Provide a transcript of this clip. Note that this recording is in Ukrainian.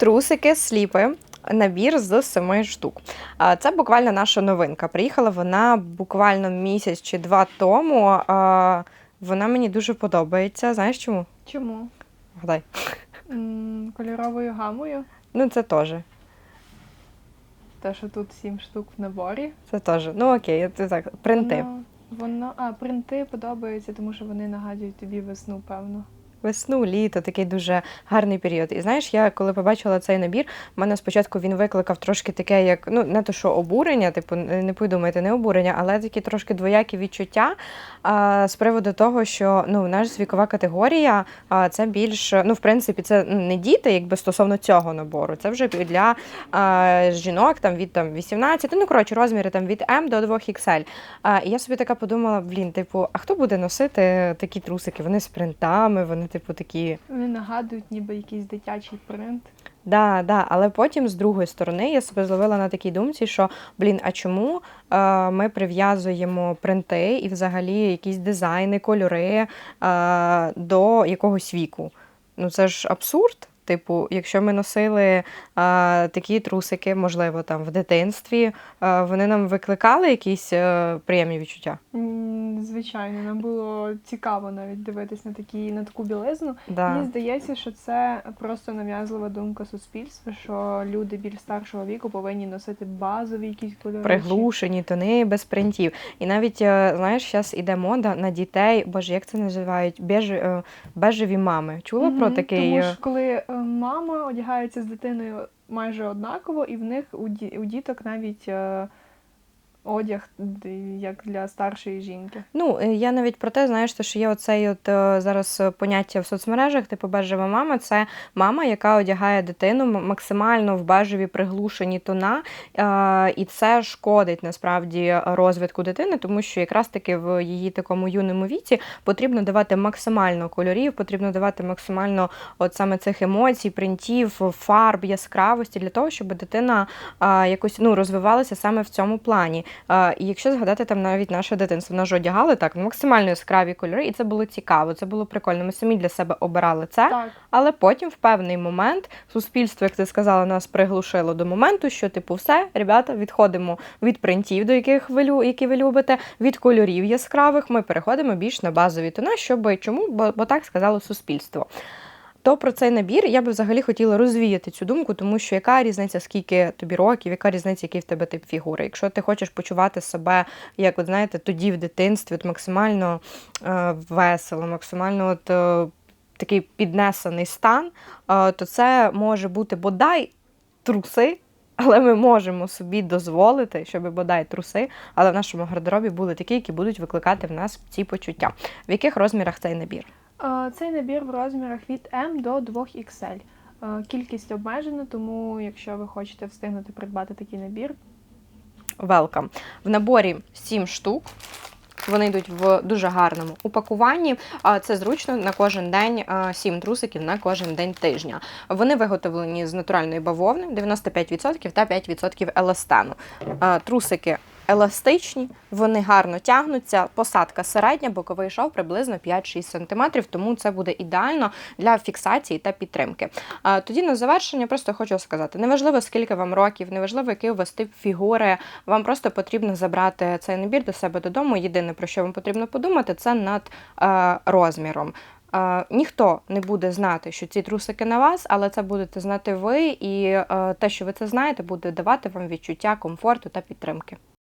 Трусики сліпи. Набір з семи штук. Це буквально наша новинка. Приїхала вона буквально місяць чи два тому. Вона мені дуже подобається. Знаєш чому? Чому? Гадай. М, Кольоровою гамою. Ну, це теж. Те, що тут сім штук в наборі. Це теж. Ну окей, це так. Принти. Воно, воно, а, принти подобаються, тому що вони нагадують тобі весну, певно. Весну, літо, такий дуже гарний період. І знаєш, я коли побачила цей набір, в мене спочатку він викликав трошки таке, як ну не то, що обурення, типу, не подумайте, не обурення, але такі трошки двоякі відчуття а, з приводу того, що ну, наша вікова категорія а, це більш, ну, в принципі, це не діти, якби стосовно цього набору. Це вже для а, жінок там від там 18, ну коротше, розміри там від М до 2XL. А, і я собі така подумала: блін, типу, а хто буде носити такі трусики? Вони з принтами, вони, типу, такі. Вони нагадують ніби якийсь дитячий принт. Да, да, але потім з другої сторони я себе зловила на такій думці, що блін, а чому е, ми прив'язуємо принти і взагалі якісь дизайни, кольори е, до якогось віку? Ну це ж абсурд. Типу, якщо ми носили е, такі трусики, можливо, там в дитинстві, е, вони нам викликали якісь е, приємні відчуття. Звичайно, нам було цікаво навіть дивитись на такі на таку білизну. Да. Мені здається, що це просто нав'язлива думка суспільства, що люди більш старшого віку повинні носити базові якісь кольори. Приглушені тони без принтів. І навіть, е, знаєш, зараз іде мода на дітей, боже, як це називають? Бежі, е, бежеві мами. Чула про Мгм, такий? Тому що коли мама одягається з дитиною майже однаково, і в них у, ді- у діток навіть е, одяг як для старшої жінки. Ну, е, я навіть про те, знаєш, що є оцей от е, зараз поняття в соцмережах, типу бежева мама, це мама, яка одягає дитину максимально в бежеві приглушені тона, і це шкодить насправді розвитку дитини, тому що якраз таки в її такому юному віці потрібно давати максимально кольорів, потрібно давати максимально от саме цих емоцій, принтів, фарб, яскравості для того, щоб дитина якось ну, розвивалася саме в цьому плані. І якщо згадати там навіть наше дитинство, нас ж одягали так ну, максимально яскраві кольори, і це було цікаво, це було прикольно. Ми самі для себе обирали це. Так, Але потім, в певний момент, суспільство, як ти сказала, нас приглушило до моменту, що типу, все, ребята, відходимо від принтів, до яких ви які ви любите, від кольорів яскравих. Ми переходимо більш на базові тона, щоб чому? Бо, бо так сказало суспільство. То про цей набір я би взагалі хотіла розвіяти цю думку, тому що яка різниця, скільки тобі років, яка різниця, який в тебе тип фігури. Якщо ти хочеш почувати себе, як от знаєте, тоді в дитинстві, от максимально е, весело, максимально от, е, такий піднесений стан, е, то це може бути бодай труси. Але ми можемо собі дозволити, щоб бодай труси, але в нашому гардеробі були такі, які будуть викликати в нас ці почуття. В яких розмірах цей набір? Е, цей набір в розмірах від М до 2XL. Е, Кількість обмежена, тому якщо ви хочете встигнути придбати такий набір, Welcome. В наборі 7 штук. Вони йдуть в дуже гарному упакуванні. Це зручно на кожен день 7 трусиків на кожен день тижня. Вони виготовлені з натуральної бавовни 95% та 5% еластану. Трусики еластичні, вони гарно тягнуться. Посадка середня, боковий шов приблизно 5-6 см, тому це буде ідеально для фіксації та підтримки. Тоді на завершення просто хочу сказати: неважливо, скільки вам років, неважливо, який у вас тип фігури, вам просто потрібно забрати цей набір до себе додому. Єдине, про що вам потрібно подумати, це над е, розміром. Е, ніхто не буде знати, що ці трусики на вас, але це будете знати ви, і е, те, що ви це знаєте, буде давати вам відчуття комфорту та підтримки.